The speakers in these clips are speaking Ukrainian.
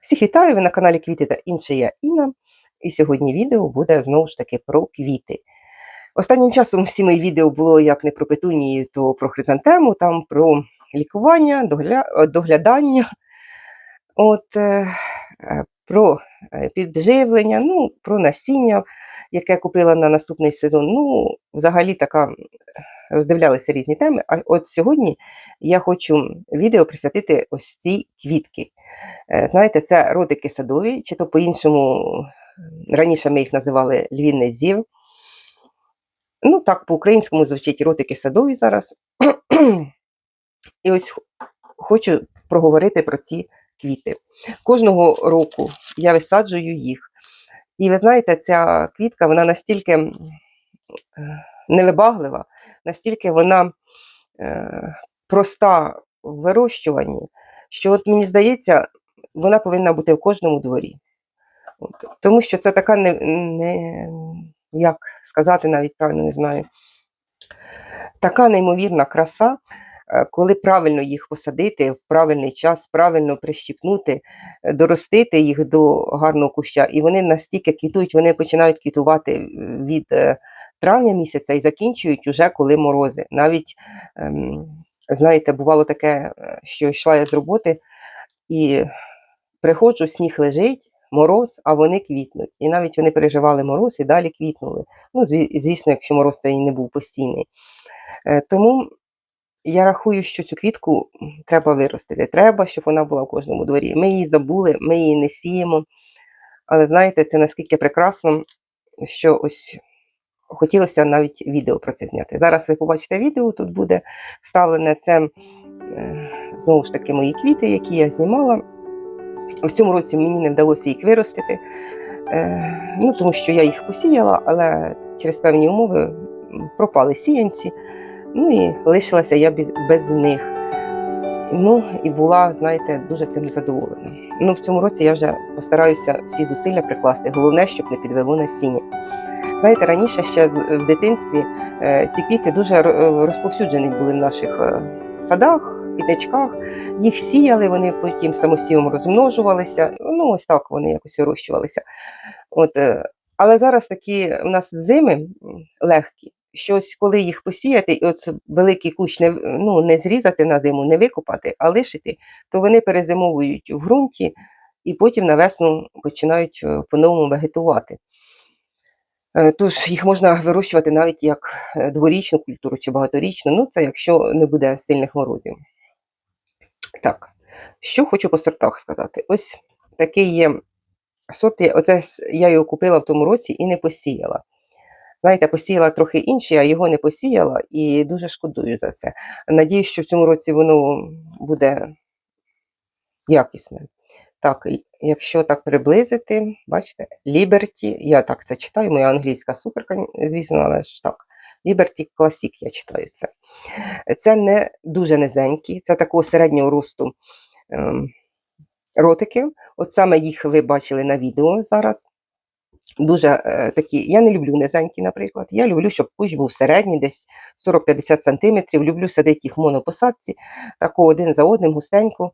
Всіх вітаю, ви на каналі Квіти та інше я Інна. І сьогодні відео буде знову ж таки про квіти. Останнім часом всі мої відео було як не про петунії, то про хризантему, там про лікування, догля... е, доглядання, от, е, е, про підживлення, ну, про насіння, яке я купила на наступний сезон. Ну, взагалі така роздивлялися різні теми. А от сьогодні я хочу відео присвятити ось цій квітки. Е, Знаєте, це ротики садові, чи то по-іншому раніше ми їх називали львівне зів. Ну, так, по-українському звучить ротики садові зараз. І ось хочу проговорити про ці квіти. Кожного року я висаджую їх. І ви знаєте, ця квітка вона настільки е, невибаглива, настільки вона е, проста в вирощуванні, що от мені здається, вона повинна бути в кожному дворі. От, тому що це така не, не як сказати, навіть правильно не знаю. Така неймовірна краса, е, коли правильно їх посадити в правильний час, правильно прищіпнути, е, доростити їх до гарного куща. І вони настільки квітують, вони починають квітувати е, від травня місяця і закінчують уже коли морози. Навіть, ем, знаєте, бувало таке, е, що йшла я з роботи і приходжу, сніг лежить, мороз, а вони квітнуть. І навіть вони переживали мороз і далі квітнули. Ну, звісно, якщо мороз цей не був постійний. Е, Тому я рахую, що цю квітку треба виростити. Треба, щоб вона була в кожному дворі. Ми її забули, ми її не сіємо. Але знаєте, це наскільки прекрасно, що ось хотілося навіть відео про це зняти. Зараз ви побачите відео, тут буде вставлене це е, знову ж таки мої квіти, які я знімала. В цьому році мені не вдалося їх виростити, е, ну, тому що я їх посіяла, але через певні умови пропали сіянці. Ну і лишилася я без, без них. Ну і була, знаєте, дуже цим задоволена. Ну, в цьому році я вже постараюся всі зусилля прикласти. Головне, щоб не підвело насіння. Знаєте, раніше ще в дитинстві е, ці квіти дуже е, розповсюджені були в наших е, садах, квітничках. Їх сіяли, вони потім самостійно розмножувалися. Ну, ось так вони якось вирощувалися. От, але зараз такі у нас зими легкі. Щось, коли їх посіяти, і от великий кущ не, ну, не зрізати на зиму, не викопати, а лишити, то вони перезимовують в ґрунті і потім на весну починають по-новому вегетувати. Е, Тож їх можна вирощувати навіть як е, дворічну культуру чи багаторічну, ну це якщо не буде сильних морозів. Так, що хочу по сортах сказати. Ось такий є сорт, оце я його купила в тому році і не посіяла. Знаєте, посіяла трохи інші, а його не посіяла і дуже шкодую за це. Надіюсь, що в цьому році воно буде якісне. Так, якщо так приблизити, бачите, Liberty, я так це читаю, моя англійська супер, кон- звісно, але ж так. Liberty Classic я читаю це. Це не дуже низенькі, це такого середнього росту ем, ротики. От саме їх ви бачили на відео зараз. Дуже е, такі, я не люблю низенькі, наприклад. Я люблю, щоб кущ був середній, десь 40-50 см. Люблю садити їх в монопосадці, тако один за одним, густенько,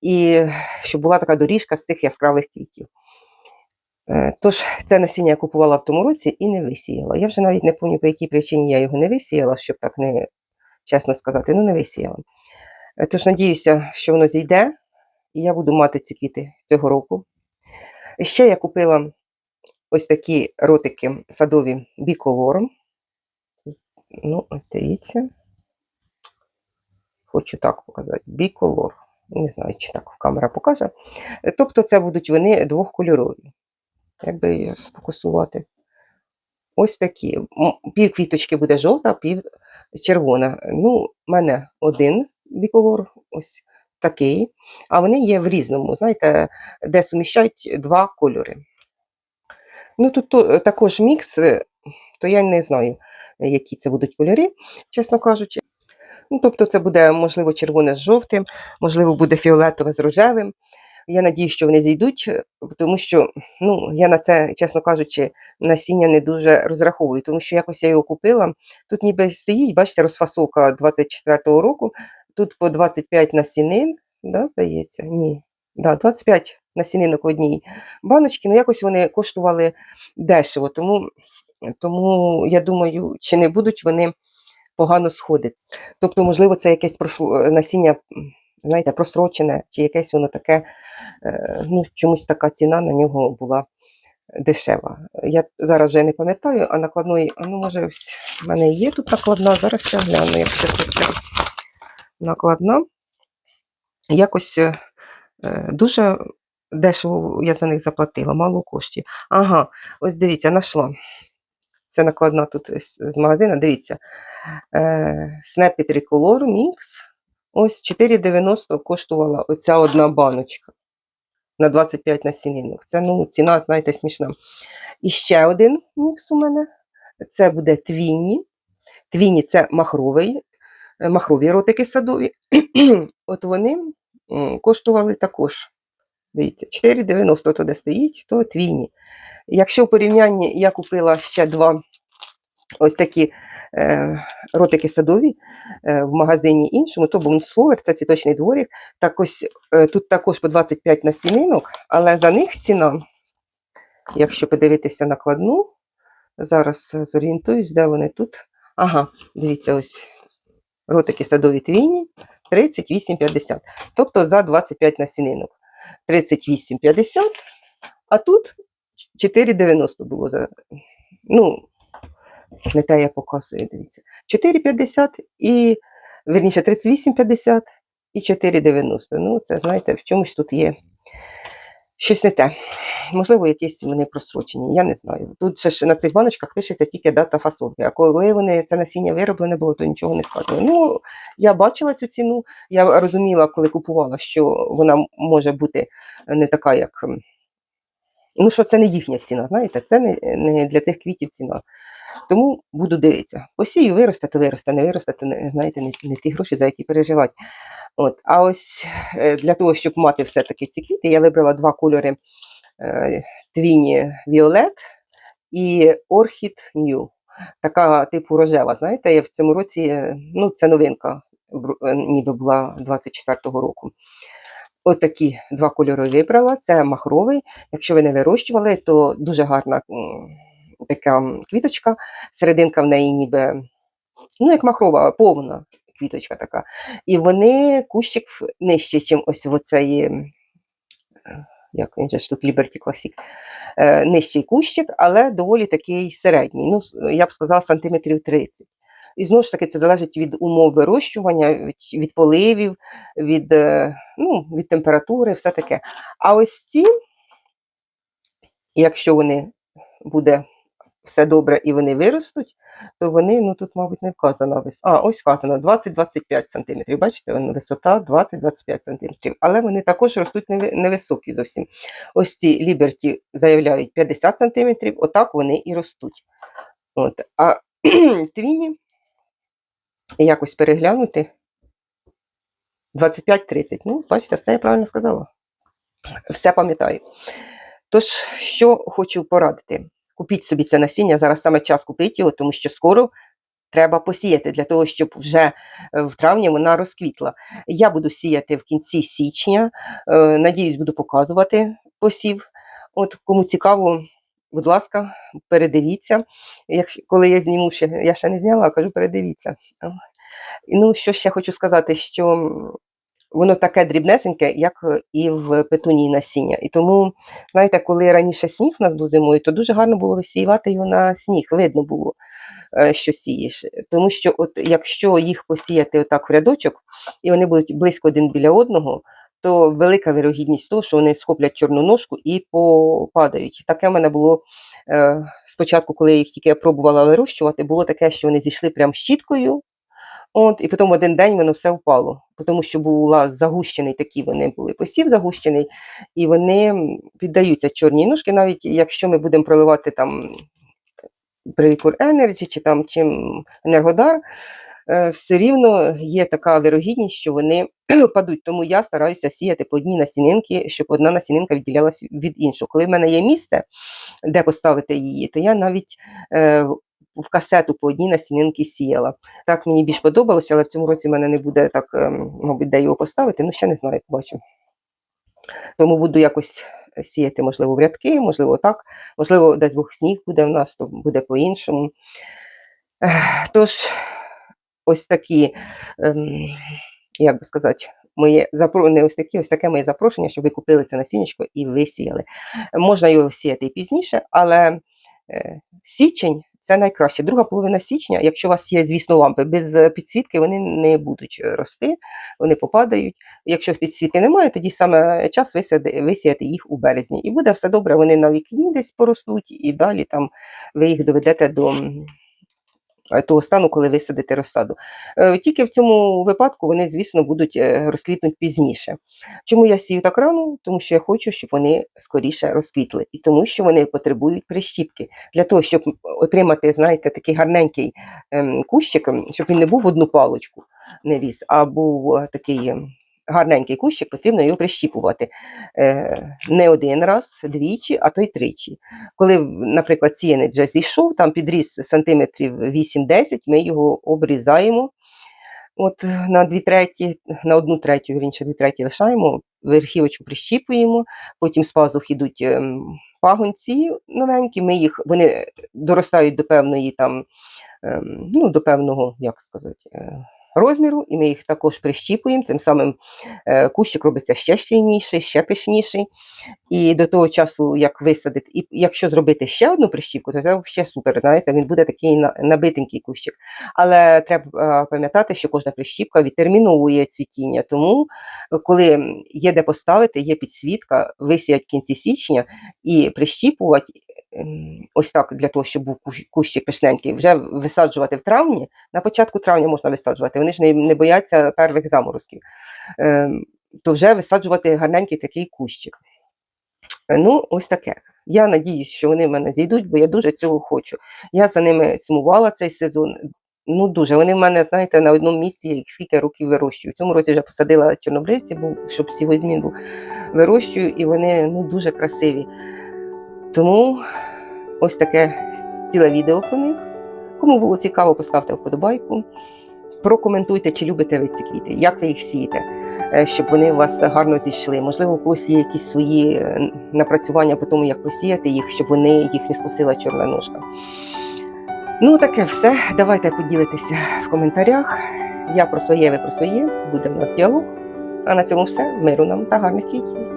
і щоб була така доріжка з цих яскравих квітів. Е, Тож це насіння я купувала в тому році і не висіяла. Я вже навіть не пам'ятаю, по якій причині я його не висіяла, щоб так не чесно сказати, ну не висіяла. Е, Тож надіюся, що воно зійде, і я буду мати ці квіти цього року. Ще я купила ось такі ротики садові біколор. Ну, ось дивіться. Хочу так показати. Біколор. Не знаю, чи так камера покаже. Тобто, це будуть вони двохкольорові. Як би її сфокусувати? Ось такі. Пів квіточки буде жовта, пів червона. Ну, в мене один біколор, ось такий. А вони є в різному, знаєте, де суміщають два кольори. Ну, тут також мікс, е, то я не знаю, які це будуть кольори, чесно кажучи. Ну, тобто, це буде, можливо, червоне з жовтим, можливо, буде фіолетове з рожевим. Я надію, що вони зійдуть, е, тому що ну, я на це, чесно кажучи, насіння не дуже розраховую, тому що якось я його купила. Тут ніби стоїть, бачите, розфасовка 24-го року, тут по 25 насінин, да, здається? Ні. Да, 25 насінинок в одній баночці, ну якось вони коштували дешево, тому, тому я думаю, чи не будуть вони погано сходити. Тобто, можливо, це якесь прошло, насіння, знаєте, просрочене, чи якесь воно таке, е, ну, чомусь така ціна на нього була дешева. Я зараз вже не пам'ятаю, а накладної, ну, може, ось в мене є тут накладна, зараз я гляну, якщо це накладна. Якось е, е, дуже дешево я за них заплатила, мало коштів. Ага, ось дивіться, знайшла. Це накладна тут з магазину, дивіться. Snappy Tricolor Mix. Ось 4,90 коштувала оця одна баночка на 25 насінинок. Це ну, ціна, знаєте, смішна. І ще один мікс у мене. Це буде Твіні. Твіні це махровий, махрові ротики садові. От вони коштували також. Дивіться, 4,90 то де стоїть, то твіні. Якщо в порівнянні я купила ще два ось такі е, ротики садові е, в магазині іншому, то бонсловер, це цвіточний дворик. Так ось е, тут також по 25 насінинок, але за них ціна, якщо подивитися накладну, зараз е, зорієнтуюсь, де вони тут. Ага, дивіться, ось ротики садові твіні 38,50. Тобто за 25 насінинок. 38,50, а тут 4,90 було за. Ну, не те я показую, дивіться. 4,50 і, верніше, 38,50 і 4,90. Ну, це, знаєте, в чомусь тут є щось не те. Можливо, якісь вони просрочені, я не знаю. Тут ще ж на цих баночках пишеться тільки дата фасовки. А коли вони це насіння вироблене було, то нічого не сказано. Ну, я бачила цю ціну, я розуміла, коли купувала, що вона може бути не така, як. Ну, що це не їхня ціна, знаєте, це не, не для цих квітів ціна. Тому буду дивитися. Посію виросте, то виросте, не виросте, то не, знаєте, не, не ті гроші, за які переживати. От. А ось е, для того, щоб мати все-таки ці квіти, я вибрала два кольори Твіні Віолет і Орхід Нью. Така типу рожева, знаєте, я в цьому році, е, ну, це новинка, е, ніби була 24-го року. От два кольори вибрала. Це махровий. Якщо ви не вирощували, то дуже гарна така квіточка. Серединка в неї ніби, ну, як махрова, повна квіточка така. І вони кущик нижче, ніж ось в оцеї, е, як він же ж тут Liberty Classic, е, нижчий кущик, але доволі такий середній. Ну, я б сказала, сантиметрів 30. І знову ж таки, це залежить від умов вирощування, від, від поливів, від, е, ну, від температури, все таке. А ось ці, якщо вони буде все добре і вони виростуть, то вони, ну тут, мабуть, не вказано вис... А, ось вказано 20-25 см. Бачите, висота 20-25 см. Але вони також ростуть невисокі зовсім. Ось ці Liberty заявляють 50 см, отак вони і ростуть. От. А твіні якось переглянути 25-30. Ну, бачите, все я правильно сказала. Все пам'ятаю. Тож, що хочу порадити. Купіть собі це насіння, зараз саме час купити його, тому що скоро треба посіяти для того, щоб вже е, в травні вона розквітла. Я буду сіяти в кінці січня, е, надіюсь, буду показувати посів. От кому цікаво, будь ласка, передивіться. Як, коли я зніму ще, я ще не зняла, кажу, передивіться. Ну, що ще хочу сказати, що воно таке дрібнесеньке, як е, і в петунії насіння. І тому, знаєте, коли раніше сніг у нас був зимою, то дуже гарно було висіювати його на сніг, видно було, е, що сієш. Тому що, от, якщо їх посіяти отак в рядочок, і вони будуть близько один біля одного, то велика вирогідність того, що вони схоплять чорну ножку і попадають. Таке в мене було е, спочатку, коли я їх тільки пробувала вирощувати, було таке, що вони зійшли прям щіткою, От, і потім один день воно все впало, тому що була загущений, такі вони були посів загущений, і вони піддаються чорній ножки, навіть якщо ми будемо проливати там Precure Energy чи там чим Енергодар, е, все рівно є така вирогідність, що вони падуть. Тому я стараюся сіяти по одній насінинки, щоб одна насінинка відділялася від іншої. Коли в мене є місце, де поставити її, то я навіть е, в касету по одній насінинки сіяла. Так мені більш подобалося, але в цьому році в мене не буде так, ем, мабуть, де його поставити. Ну, ще не знаю, побачимо. Тому буду якось сіяти, можливо, в рядки, можливо, так, можливо, десь Бог сніг буде в нас, то буде по-іншому. Тож, ось такі, ем, як би сказати, моє не ось такі, ось таке моє запрошення, щоб ви купили це насіннячко і висіяли. Можна його сіяти і пізніше, але е, січень це найкраще. Друга половина січня, якщо у вас є, звісно, лампи, без е, підсвітки вони не будуть е, рости, вони попадають. Якщо підсвітки немає, тоді саме час висяди- висіяти їх у березні. І буде все добре, вони на вікні десь поростуть, і далі там ви їх доведете до того стану, коли висадити розсаду. Е, Тільки в цьому випадку вони, звісно, будуть е, розквітнути пізніше. Чому я сію так рано? Тому що я хочу, щоб вони скоріше розквітли, і тому, що вони потребують прищіпки. Для того, щоб отримати, знаєте, такий гарненький ем, кущик, щоб він не був в одну палочку, не ріс, а був е, такий ем, гарненький кущик, потрібно його прищіпувати е, не один раз, двічі, а то й тричі. Коли, наприклад, сіянець вже зійшов, там підріс сантиметрів 8-10, ми його обрізаємо. От на дві треті, на одну третю, вірніше, дві треті лишаємо, верхівочку прищіпуємо, потім з пазух ідуть ем, пагонці новенькі, ми їх, вони доростають до певної там, ем, ну, до певного, як сказати, е, розміру, і ми їх також прищіпуємо. Цим самим е, кущик робиться ще щільніший, ще пишніший. І до того часу, як висадити, і якщо зробити ще одну прищіпку, то це ще супер. Знаєте, він буде такий на- набитенький кущик. Але треба е, пам'ятати, що кожна прищіпка відтерміновує цвітіння. Тому, коли є де поставити, є підсвітка, висіять в кінці січня і прищіпувати. Ем, Ось так для того, щоб був кущ- кущик пишненький, вже висаджувати в травні. На початку травня можна висаджувати. Вони ж не, не бояться первих заморозків. Ем, То вже висаджувати гарненький такий кущик. Ну, ось таке. Я надіюсь, що вони в мене зійдуть, бо я дуже цього хочу. Я за ними сумувала цей сезон. Ну, дуже. Вони в мене, знаєте, на одному місці як скільки років вирощую. В цьому році вже посадила чорнобривці, щоб сівозмін був вирощую, і вони ну, дуже красиві. Тому ось таке ціле відео про них. Кому було цікаво, поставте вподобайку. Прокоментуйте, чи любите ви ці квіти, як ви їх сієте, е, щоб вони у вас гарно зійшли. Можливо, у когось є якісь свої е, напрацювання по тому, як посіяти їх, щоб вони їх не скосила чорна ножка. Ну, таке все. Давайте поділитися в коментарях. Я про своє, ви про своє. Буде в діалог. А на цьому все. Миру нам та гарних квітів.